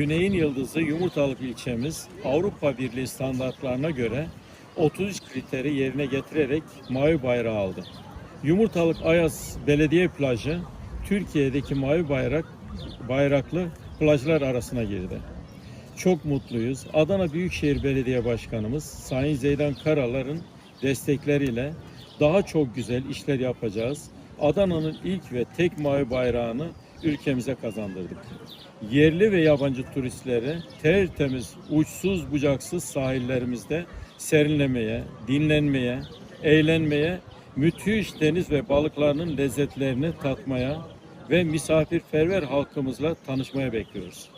Güney'in Yıldızı Yumurtalık ilçemiz Avrupa Birliği standartlarına göre 33 kriteri yerine getirerek mavi bayrağı aldı. Yumurtalık Ayaz Belediye Plajı Türkiye'deki mavi bayrak bayraklı plajlar arasına girdi. Çok mutluyuz. Adana Büyükşehir Belediye Başkanımız Sayın Zeydan Karalar'ın destekleriyle daha çok güzel işler yapacağız. Adana'nın ilk ve tek mavi bayrağını ülkemize kazandırdık. Yerli ve yabancı turistleri tertemiz, uçsuz bucaksız sahillerimizde serinlemeye, dinlenmeye, eğlenmeye, müthiş deniz ve balıklarının lezzetlerini tatmaya ve misafirperver halkımızla tanışmaya bekliyoruz.